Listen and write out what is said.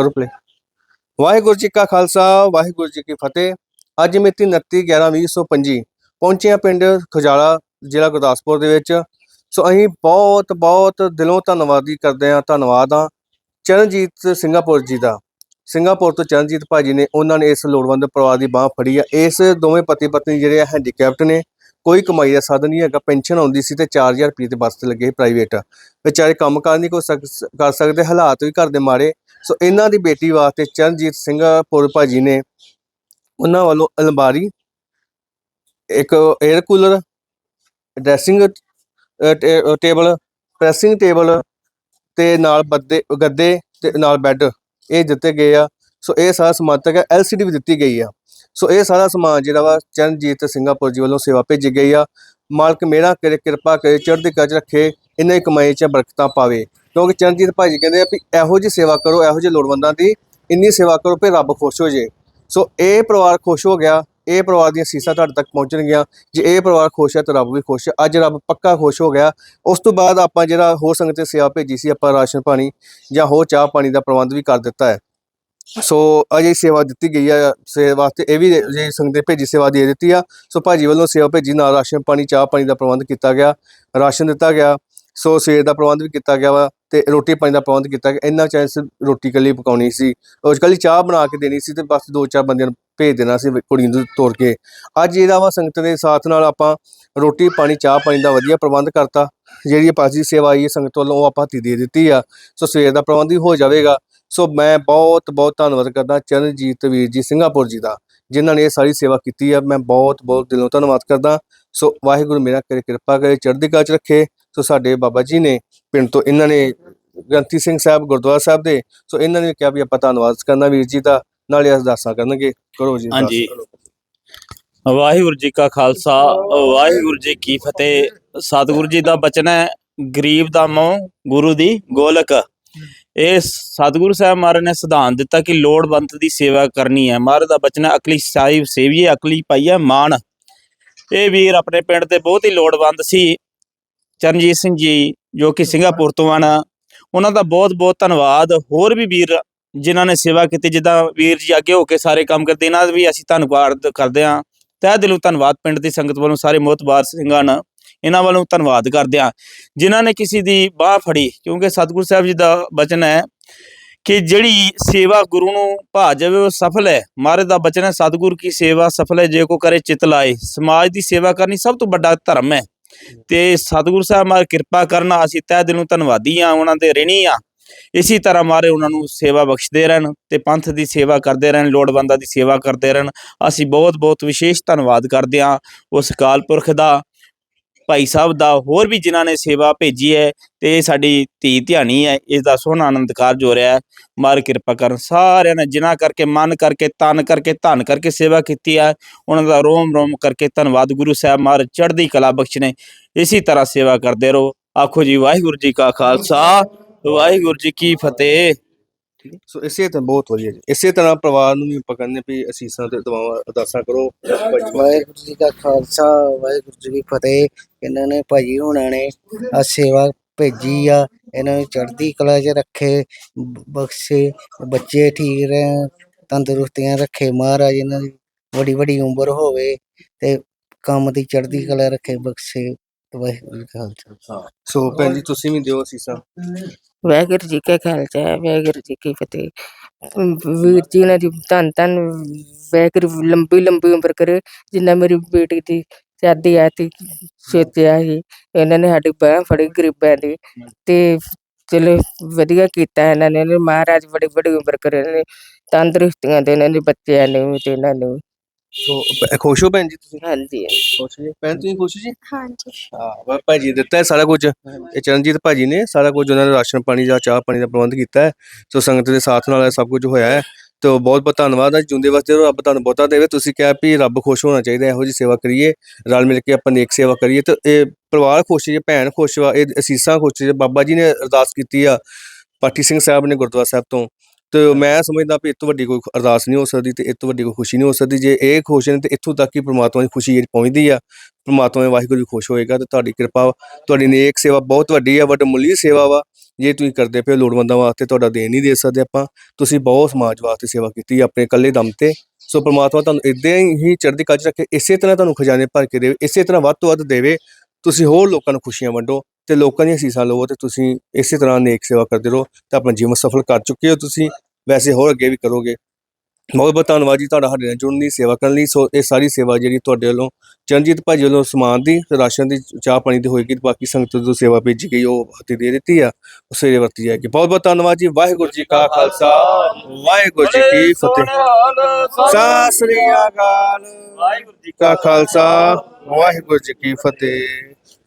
ਕਰੋ ਪਲੇ ਵਾਹਿਗੁਰੂ ਜੀ ਕਾ ਖਾਲਸਾ, ਵਾਹਿਗੁਰੂ ਜੀ ਕੀ ਫਤਿਹ। ਅੱਜ ਮਿਤੀ 29 11 2025 ਪਹੁੰਚੇ ਹਾਂ ਪਿੰਡ ਖੁਜਾਲਾ, ਜ਼ਿਲ੍ਹਾ ਗੁਰਦਾਸਪੁਰ ਦੇ ਵਿੱਚ। ਸੋ ਅਸੀਂ ਬਹੁਤ ਬਹੁਤ ਦਿਲੋਂ ਧੰਨਵਾਦੀ ਕਰਦੇ ਹਾਂ, ਧੰਨਵਾਦ ਆ ਚਰਨਜੀਤ ਸਿੰਘਾਪੁਰ ਜੀ ਦਾ। ਸਿੰਗਾਪੁਰ ਤੋਂ ਚਰਨਜੀਤ ਭਾਜੀ ਨੇ ਉਹਨਾਂ ਨੇ ਇਸ ਲੋੜਵੰਦ ਪਰਿਵਾਰ ਦੀ ਬਾਹ ਫੜੀ ਆ। ਇਸ ਦੋਵੇਂ ਪਤੀ ਪਤਨੀ ਜਿਹੜੇ ਆ ਹੈਂਡੀਕੈਪਟ ਨੇ। ਕੋਈ ਕਮਾਈ ਦਾ ਸਾਧਨ ਨਹੀਂ ਹੈਗਾ, ਪੈਨਸ਼ਨ ਆਉਂਦੀ ਸੀ ਤੇ 4000 ਰੁਪਏ ਦੇ ਬੱਸ ਤੇ ਲੱਗੇ ਪ੍ਰਾਈਵੇਟ ਵਿਚਾਰੇ ਕੰਮ ਕਾਰ ਨਹੀਂ ਕੋਈ ਸਕ- ਕਰ ਸਕਦੇ, ਹਾਲਾਤ ਵੀ ਘਰ ਦੇ ਮਾਰੇ ਸੋ ਇਹਨਾਂ ਦੀ ਬੇਟੀ ਵਾਸਤੇ ਚਰਨਜੀਤ ਸਿੰਘ ਪੁਰ ਭਾਜੀ ਨੇ ਉਹਨਾਂ ਵੱਲੋਂ ਅਲਮਾਰੀ, ਇੱਕ air cooler dressing table pressing table ਤੇ ਨਾਲ ਬੱਦੇ, ਗੱਦੇ ਤੇ ਨਾਲ ਬੈੱਡ ਇਹ ਦਿੱਤੇ ਗਏ ਆ। ਸੋ ਇਹ ਸਾਰਾ ਸਮਾਨ ਤੱਕ ਐਲਸੀਡੀ ਵੀ ਦਿੱਤੀ ਗਈ ਆ। ਸੋ ਇਹ ਸਾਰਾ ਸਮਾਨ ਜਿਹੜਾ ਵਾ ਚਰਨਜੀਤ ਸਿੰਘਾਪੁਰ ਜੀ ਵੱਲੋਂ ਸੇਵਾ ਭੇਜੀ ਗਈ ਆ। ਮਾਲਕ ਮੇਰਾ ਕਰੇ ਕਿਰਪਾ ਕਰੇ, ਚੜ੍ਹਦੀ ਕਲਾ ਰੱਖੇ ਇਹਨਾਂ ਦੀ ਕਮਾਈ 'ਚ ਬਰਕਤਾਂ ਪਾਵੇ। ਕਿਉਂਕਿ ਚਰਨਜੀਤ ਭਾਜੀ ਕਹਿੰਦੇ ਆ ਵੀ ਇਹੋ ਜੀ ਸੇਵਾ ਕਰੋ, ਇਹੋ ਜਿਹੇ ਲੋੜਵੰਦਾਂ ਦੀ ਇੰਨੀ ਸੇਵਾ ਕਰੋ ਕਿ ਰੱਬ ਖੁਸ਼ ਹੋ ਜੇ। ਸੋ ਇਹ ਪਰਿਵਾਰ ਖੁਸ਼ ਹੋ ਗਿਆ, ਇਹ ਪਰਿਵਾਰ ਦੀਆਂ ਸੀਸਾਂ ਤੁਹਾਡੇ ਤੱਕ ਪਹੁੰਚਣਗੀਆਂ। ਜੇ ਇਹ ਪਰਿਵਾਰ ਖੁਸ਼ ਹੈ ਤਾਂ ਰੱਬ ਵੀ ਖੁਸ਼ ਹੈ। ਅੱਜ ਰੱਬ ਪੱਕਾ ਖੁਸ਼ ਹੋ ਗਿਆ। ਉਸ ਤੋਂ ਬਾਅਦ ਆਪਾਂ ਜਿਹੜਾ ਹੋਰ ਸੰਗਤ ਤੇ ਸੇਵਾ ਭੇਜੀ ਸੀ ਆਪਾਂ ਰਾਸ਼ਨ ਪਾਣੀ ਜਾਂ ਹੋਰ ਚਾਹ ਪਾਣੀ ਦਾ ਪ੍ਰਬੰਧ ਵੀ ਕਰ ਦਿੱਤਾ ਹੈ। ਸੋ ਅਜੇ ਸੇਵਾ ਦਿੱਤੀ ਗਈ ਆ, ਸੇਵਾ ਵਾਸਤੇ ਇਹ ਵੀ ਜੇ ਸੰਗਤ ਦੇ ਭੇਜੀ, ਸੇਵਾ ਦੇ ਦਿੱਤੀ ਆ। ਸੋ ਭਾਜੀ ਵੱਲੋਂ ਸੇਵਾ ਭੇਜੀ, ਨਾਲ ਰਾਸ਼ਨ, ਪਾਣੀ, ਚਾਹ, ਪਾਣੀ ਦਾ ਪ੍ਰਬੰਧ ਕੀਤਾ ਗਿਆ, ਰਾਸ਼ਨ ਦਿੱਤਾ ਗਿਆ। ਸੋ ਸੇਵਾ ਦਾ ਪ੍ਰਬੰਧ ਵੀ ਕੀਤਾ ਗਿਆ ਵਾ ਤੇ ਰੋਟੀ, ਪਾਣੀ ਦਾ ਪ੍ਰਬੰਧ ਕੀਤਾ ਗਿਆ। ਇੰਨਾ ਚਾਂਸ ਰੋਟੀ ਇਕੱਲੀ ਪਕਾਉਣੀ ਸੀ। ਉਸ ਕੱਲੀ ਚਾਹ ਬਣਾ ਕੇ ਦੇਣੀ ਸੀ ਤੇ ਬਸ ਦੋ ਚਾਰ ਬੰਦਿਆਂ ਨੂੰ ਭੇਜ ਦੇਣਾ ਸੀ ਕੁੜੀ ਨੂੰ ਤੋਰ ਕੇ। ਅੱਜ ਇਹਦਾ ਵਾ ਸੰਗਤ ਦੇ ਸਾਥ ਨਾਲ ਆਪਾਂ ਰੋਟੀ, ਪਾਣੀ, ਚਾਹ, ਪਾਣੀ ਦਾ ਵਧੀਆ ਪ੍ਰਬੰਧ ਕਰਤਾ। ਜਿਹੜੀ ਪਾਜੀ ਸੇਵਾ ਆਈ ਹੈ ਸੰਗਤ ਵੱਲੋਂ, ਉਹ ਆਪਾਂ ਹੱਥੀਂ ਦੇ ਦਿੱਤੀ ਆ। ਸੋ ਸਵੇਰ ਦਾ ਪ੍ਰਬੰਧ ਵੀ ਹੋ ਜਾਵੇਗਾ। ਸੋ ਮੈਂ ਬਹੁਤ ਬਹੁਤ ਧੰਨਵਾਦ ਕਰਦਾ ਚਰਨਜੀਤ ਵੀਰ ਜੀ ਸਿੰਘਾਪੁਰ ਜੀ ਦਾ, ਜਿਨ੍ਹਾਂ ਨੇ ਇਹ ਸਾਰੀ ਸੇਵਾ ਕੀਤੀ ਹੈ। ਮੈਂ ਬਹੁਤ ਬਹੁਤ ਦਿਲੋਂ ਧੰਨਵਾਦ ਕਰਦਾ। ਸੋ ਵਾਹਿਗੁਰੂ ਮੇਰਾ ਕਰੇ ਕਿਰਪਾ ਕਰੇ, ਚੜ੍ਹਦੀ ਕਲਾ ਚ ਰੱਖੇ। ਸੋ ਸਾਡੇ ਬਾਬਾ ਜੀ ਨੇ ਪਿੰਡ ਤੋਂ ਇਹਨਾਂ ਨੇ ਗ੍ਰੰਥੀ ਸਿੰਘ ਸਾਹਿਬ, ਗੁਰਦੁਆਰਾ ਸਾਹਿਬ ਦੇ, ਸੋ ਇਹਨਾਂ ਨੇ ਕਿਹਾ ਵੀ ਆਪਾਂ ਧੰਨਵਾਦ ਕਰਨਾ ਵੀਰ ਜੀ ਦਾ, ਨਾਲੇ ਅਰਦਾਸਾਂ ਕਰਨਗੇ। ਕਰੋ ਜੀ ਹਾਂਜੀ। ਵਾਹਿਗੁਰੂ ਜੀ ਕਾ ਖਾਲਸਾ, ਵਾਹਿਗੁਰੂ ਜੀ ਕੀ ਫਤਿਹ। ਸਤਿਗੁਰੂ ਜੀ ਦਾ ਬਚਨ ਹੈ, ਗਰੀਬ ਦਾ ਮੋਹ, ਗੁਰੂ ਦੀ ਗੋਲਕ। ਇਹ ਸਤਿਗੁਰੂ ਸਾਹਿਬ ਮਹਾਰਾਜ ਨੇ ਸਿਧਾਂਤ ਦਿੱਤਾ ਕਿ ਲੋੜਵੰਦ ਦੀ ਸੇਵਾ ਕਰਨੀ ਹੈ। ਮਹਾਰਾਜ ਦਾ ਬਚਨ ਅਕਲੀ ਸਾਹਿਬ ਸੇਵੀਏ, ਅਕਲੀ ਪਾਈਏ ਮਾਨ ਇਹ ਵੀਰ ਆਪਣੇ ਪਿੰਡ ਦੇ ਬਹੁਤ ਹੀ ਲੋੜਵੰਦ ਸੀ। ਚਰਨਜੀਤ ਸਿੰਘ ਜੀ, ਜੋ ਕਿ ਸਿੰਗਾਪੁਰ ਤੋਂ ਆਣ ਉਹਨਾਂ ਦਾ ਬਹੁਤ ਬਹੁਤ ਧੰਨਵਾਦ। ਹੋਰ ਵੀ ਵੀਰ ਜਿਨ੍ਹਾਂ ਨੇ ਸੇਵਾ ਕੀਤੀ, ਜਿੱਦਾਂ ਵੀਰ ਜੀ ਅੱਗੇ ਹੋ ਕੇ ਸਾਰੇ ਕੰਮ ਕਰਦੇ, ਇਹਨਾਂ ਦਾ ਵੀ ਅਸੀਂ ਧੰਨਵਾਦ ਕਰਦੇ ਹਾਂ। ਤਹਿ ਦਿਲੋਂ ਧੰਨਵਾਦ, ਪਿੰਡ ਦੀ ਸੰਗਤ ਵੱਲੋਂ ਸਾਰੇ ਮੋਤਬਾਰ ਸਿੰਘਾਂ ਨੂੰ। ਇਹਨਾਂ ਵੱਲੋਂ ਧੰਨਵਾਦ ਕਰਦੇ ਹਾਂ। ਜਿਨ੍ਹਾਂ ਨੇ ਕਿਸੇ ਦੀ ਬਾਹ ਫੜੀ, ਕਿਉਂਕਿ ਸਤਿਗੁਰੂ ਸਾਹਿਬ ਜੀ ਦਾ ਬਚਨ ਹੈ ਕਿ ਜਿਹੜੀ ਸੇਵਾ ਗੁਰੂ ਨੂੰ ਭਾ ਜਾਵੇ, ਉਹ ਸਫਲ ਹੈ। ਮਹਾਰਾਜ ਦਾ ਬਚਨ ਹੈ, ਸਤਿਗੁਰ ਕੀ ਸੇਵਾ ਸਫਲ ਹੈ, ਜੇ ਕੋ ਕਰੇ ਚਿਤ ਲਾਏ। ਸਮਾਜ ਦੀ ਸੇਵਾ ਕਰਨੀ ਸਭ ਤੋਂ ਵੱਡਾ ਧਰਮ ਹੈ। ਤੇ ਸਤਿਗੁਰੂ ਸਾਹਿਬ ਮਾਰ ਕਿਰਪਾ ਕਰਨਾ, ਅਸੀਂ ਤਹਿ ਦਿਲੋਂ ਧੰਨਵਾਦੀ ਆ ਉਹਨਾਂ ਦੇ ਰਿਣੀ ਆ ਇਸੇ ਤਰ੍ਹਾਂ ਮਾਰੇ ਉਹਨਾਂ ਨੂੰ ਸੇਵਾ ਬਖਸ਼ਦੇ ਰਹਿਣ ਤੇ ਪੰਥ ਦੀ ਸੇਵਾ ਕਰਦੇ ਰਹਿਣ, ਲੋੜਵੰਦਾਂ ਦੀ ਸੇਵਾ ਕਰਦੇ ਰਹਿਣ। ਅਸੀਂ ਬਹੁਤ ਬਹੁਤ ਵਿਸ਼ੇਸ਼ ਧੰਨਵਾਦ ਕਰਦੇ ਹਾਂ ਉਸ ਕਾਲ ਪੁਰਖ ਦਾ। ਭਾਈ ਸਾਹਿਬ ਦਾ ਹੋਰ ਵੀ ਜਿਨ੍ਹਾਂ ਨੇ ਸੇਵਾ ਭੇਜੀ ਹੈ ਤੇ ਇਹ ਸਾਡੀ ਧੀ ਧਿਆਣੀ ਹੈ, ਇਸ ਦਾ ਸੋਹਣਾ ਆਨੰਦ ਕਾਰਜ ਹੋ ਰਿਹਾ ਹੈ। ਮਾਰ ਕਿਰਪਾ ਕਰਨ ਸਾਰਿਆਂ ਨੇ, ਜਿਨ੍ਹਾਂ ਕਰਕੇ ਮਨ ਕਰਕੇ, ਤਨ ਕਰਕੇ, ਧਨ ਕਰਕੇ ਸੇਵਾ ਕੀਤੀ ਹੈ, ਉਹਨਾਂ ਦਾ ਰੋਮ ਰੋਮ ਕਰਕੇ ਧੰਨਵਾਦ ਗੁਰੂ ਸਾਹਿਬ ਮਾਰ ਚੜ੍ਹਦੀ ਕਲਾ ਬਖਸ਼ਣੇ ਇਸੇ ਤਰ੍ਹਾਂ ਸੇਵਾ ਕਰਦੇ ਰਹੋ। ਆਖੋ ਜੀ, ਵਾਹਿਗੁਰੂ ਜੀ ਕਾ ਖਾਲਸਾ, ਵਾਹਿਗੁਰੂ ਜੀ ਕੀ ਫਤਿਹ। ਸੋ ਇਸੇ ਤਰ੍ਹਾਂ ਬਹੁਤ ਵਧੀਆ ਜੀ। ਇਸੇ ਤਰ੍ਹਾਂ ਪਰਿਵਾਰ ਨੂੰ ਵੀ ਆਪਾਂ ਕਹਿੰਦੇ ਵੀ ਅਸੀਸਾਂ ਤੇ ਦੁਆਵਾਂ ਅਰਦਾਸਾਂ ਕਰੋ। ਵਾਹਿਗੁਰੂ ਜੀ ਕਾ ਖਾਲਸਾ ਵਾਹਿਗੁਰੂ ਜੀ ਕੀ ਫਤਿਹ। ਇਹਨਾਂ ਨੇ ਭਾਜੀ ਹੋਣਾ ਨੇ ਆ ਸੇਵਾ ਭੇਜੀ ਆ। ਇਹਨਾਂ ਨੂੰ ਚੜ੍ਹਦੀ ਕਲਾ 'ਚ ਰੱਖੇ ਬਖਸ਼ੇ ਬੱਚੇ ਠੀਕ ਰਹਿਣ ਤੰਦਰੁਸਤੀਆਂ ਰੱਖੇ। ਮਹਾਰਾਜ ਇਹਨਾਂ ਦੀ ਵੱਡੀ ਵੱਡੀ ਉਮਰ ਹੋਵੇ ਤੇ ਕੰਮ ਦੀ ਚੜ੍ਹਦੀ ਕਲਾ ਰੱਖੇ ਬਖਸ਼ੇ। ਵਾਹਿਗੁਰੂ ਜੀ ਖਾਲਸਾ। ਸੋ ਭੈਣ ਜੀ ਤੁਸੀਂ ਵੀ ਦਿਓ ਅਸੀਸਾਂ। ਵਾਹਿਗੁਰੂ ਜੀ ਕਾ ਖਾਲਸਾ, ਵਾਹਿਗੁਰੂ ਜੀ ਕੀ ਫਤਿਹ। ਵੀਰ ਜੀ, ਇਹਨਾਂ ਦੀ ਧੰਨ ਧੰਨ ਵਾਹਿਗੁਰੂ, ਲੰਬੀ ਲੰਬੀ ਉਮਰ ਕਰੇ, ਜਿੰਨਾ ਮੇਰੀ ਬੇਟੀ ਦੀ ਸ਼ਾਦੀ ਆ ਤੀ ਸੋਚਿਆ ਸੀ, ਇਹਨਾਂ ਨੇ ਸਾਡੀ ਬਾਂਹ ਫੜੀ ਗਰੀਬਾਂ ਦੀ। ਤੇ ਚਲੋ ਵਧੀਆ ਕੀਤਾ ਇਹਨਾਂ ਨੇ ਮਹਾਰਾਜ ਬੜੀ ਬੜੀ ਉਮਰ ਕਰੇ, ਇਹਨਾਂ ਨੇ ਤੰਦਰੁਸਤੀਆਂ ਦੇ ਇਹਨਾਂ ਦੇ ਬੱਚਿਆਂ ਨੂੰ ਤੇ ਇਹਨਾਂ ਨੂੰ। ਸੋ ਭ- ਖੁਸ਼ ਹੋ ਭੈਣ ਜੀ ਤੁਸੀਂ? ਹਾਂਜੀ ਖੁਸ਼ ਜੀ ਭੈਣ ਤੁਸੀਂ ਖੁਸ਼ ਜੀ? ਹਾਂਜੀ। ਹਾਂ ਵਾ ਭਾਜੀ ਦਿੱਤਾ ਹੈ ਸਾਰਾ ਕੁਝ। ਇਹ ਚਰਨਜੀਤ ਭਾਜੀ ਨੇ ਸਾਰਾ ਕੁਝ ਉਹਨਾਂ ਨੇ ਰਾਸ਼ਨ ਪਾਣੀ ਦਾ ਚਾਹ ਪਾਣੀ ਦਾ ਪ੍ਰਬੰਧ ਕੀਤਾ ਹੈ। ਸੋ ਸੰਗਤ ਦੇ ਸਾਥ ਨਾਲ ਇਹ ਸਭ ਕੁਝ ਹੋਇਆ ਹੈ। ਤੇ ਬਹੁਤ ਬਹੁਤ ਧੰਨਵਾਦ ਹੈ। ਜੁੰਦੇ ਵਾਸਤੇ ਰੱਬ ਤੁਹਾਨੂੰ ਬਹੁਤਾ ਦੇਵੇ। ਤੁਸੀਂ ਕਿਹਾ ਵੀ ਰੱਬ ਖੁਸ਼ ਹੋਣਾ ਚਾਹੀਦਾ ਇਹੋ ਜੀ ਸੇਵਾ ਕਰੀਏ। ਰਲ ਮਿਲ ਕੇ ਆਪਾਂ ਨੇਕ ਸੇਵਾ ਕਰੀਏ। ਤੇ ਇਹ ਪਰਿਵਾਰ ਖੁਸ਼ ਜੇ ਭੈਣ ਖੁਸ਼ ਵਾ ਇਹ ਅਸੀਸਾਂ ਖੁਸ਼ ਜੇ ਬਾਬਾ ਜੀ ਨੇ ਅਰਦਾਸ ਕੀਤੀ ਆ ਪਾਠੀ ਸਿੰਘ ਸਾਹਿਬ ਨੇ ਗੁਰਦੁਆਰਾ ਸਾਹਿਬ ਤੋਂ। ਤੇ ਮੈਂ ਸਮਝਦਾ ਵੀ ਇਸ ਤੋਂ ਵੱਡੀ ਕੋਈ ਅਰਦਾਸ ਨਹੀਂ ਹੋ ਸਕਦੀ ਤੇ ਇਸ ਤੋਂ ਵੱਡੀ ਕੋਈ ਖੁਸ਼ੀ ਨਹੀਂ ਹੋ ਸਕਦੀ। ਜੇ ਇਹ ਖੁਸ਼ ਨੇ ਤੇ ਇੱਥੋਂ ਤੱਕ ਹੀ ਪ੍ਰਮਾਤਮਾ ਦੀ ਖੁਸ਼ੀ ਜਿਹੜੀ ਪਹੁੰਚਦੀ ਆ, ਪ੍ਰਮਾਤਮਾ ਵਾਹਿਗੁਰੂ ਜੀ ਖੁਸ਼ ਹੋਏਗਾ ਤੇ ਤੁਹਾਡੀ ਕਿਰਪਾ ਤੁਹਾਡੀ ਨੇਕ ਸੇਵਾ ਬਹੁਤ ਵੱਡੀ ਆ, ਵੱਡ ਮੁੱਲੀ ਸੇਵਾ ਵਾ। ਜੇ ਤੁਸੀਂ ਕਰਦੇ ਪਏ ਹੋ ਲੋੜਵੰਦਾਂ ਵਾਸਤੇ ਤੁਹਾਡਾ ਦੇਣ ਨਹੀਂ ਦੇ ਸਕਦੇ ਆਪਾਂ, ਤੁਸੀਂ ਬਹੁਤ ਸਮਾਜ ਵਾਸਤੇ ਸੇਵਾ ਕੀਤੀ ਆਪਣੇ ਇਕੱਲੇ ਦਮ ਤੇ। ਸੋ ਪ੍ਰਮਾਤਮਾ ਤੁਹਾਨੂੰ ਇਦਾਂ ਹੀ ਚੜ੍ਹਦੀ ਕਲਾ 'ਚ ਰੱਖੇ, ਇਸੇ ਤਰ੍ਹਾਂ ਤੁਹਾਨੂੰ ਖਜ਼ਾਨੇ ਭਰ ਕੇ ਦੇਵੇ, ਇਸੇ ਤਰ੍ਹਾਂ ਵੱਧ ਤੋਂ ਵੱਧ ਦੇਵੇ। ਤੁਸੀਂ ਹੋਰ ਲੋਕਾਂ ਨੂੰ ਖੁਸ਼ੀਆਂ ਵੰਡੋ ਤੇ ਲੋਕਾਂ ਦੀਆਂ ਅਸੀਸਾਂ ਲਵੋ ਤੇ ਤੁਸੀਂ ਇਸੇ ਤਰ੍ਹਾਂ ਨੇਕ ਸੇਵਾ ਕਰਦੇ ਰਹੋ ਤੇ ਆਪਣਾ ਜੀਵਨ ਸਫਲ ਕਰ ਚੁੱਕੇ ਹੋ ਤੁਸੀਂ। ਵੈਸੇ ਹੋਰ ਅੱਗੇ ਵੀ ਕਰੋਗੇ। ਬਹੁਤ ਬਹੁਤ ਧੰਨਵਾਦ ਜੀ ਤੁਹਾਡਾ ਸਾਡੇ ਨਾਲ ਜੁੜਨ ਦੀ ਸੇਵਾ ਕਰਨ ਲਈ। ਸੋ ਇਹ ਸਾਰੀ ਸੇਵਾ ਜਿਹੜੀ ਤੁਹਾਡੇ ਵੱਲੋਂ ਚਰਨਜੀਤ ਭਾਜੀ ਵੱਲੋਂ ਸਮਾਨ ਦੀ ਰਾਸ਼ਨ ਦੀ ਚਾਹ ਪਾਣੀ ਦੀ ਹੋਏਗੀ ਬਾਕੀ ਸੰਗਤ ਨੂੰ ਸੇਵਾ ਭੇਜੀ ਗਈ ਉਹ ਹੱਥੀ ਦੇ ਦਿੱਤੀ ਆ ਸਵੇਰੇ ਵਰਤੀ ਜਾਏਗੀ। ਬਹੁਤ ਬਹੁਤ ਧੰਨਵਾਦ ਜੀ। ਵਾਹਿਗੁਰੂ ਜੀ ਕਾ ਖਾਲਸਾ ਵਾਹਿਗੁਰੂ ਜੀ ਕੀ ਫਤਿਹ। ਸਤਿ ਸ੍ਰੀ ਅਕਾਲ। ਵਾਹਿਗੁਰੂ ਜੀ ਕਾ ਖਾਲਸਾ। ਵਾਹਿਗੁਰੂ ਜੀ ਕੀ ਫਤਿਹ।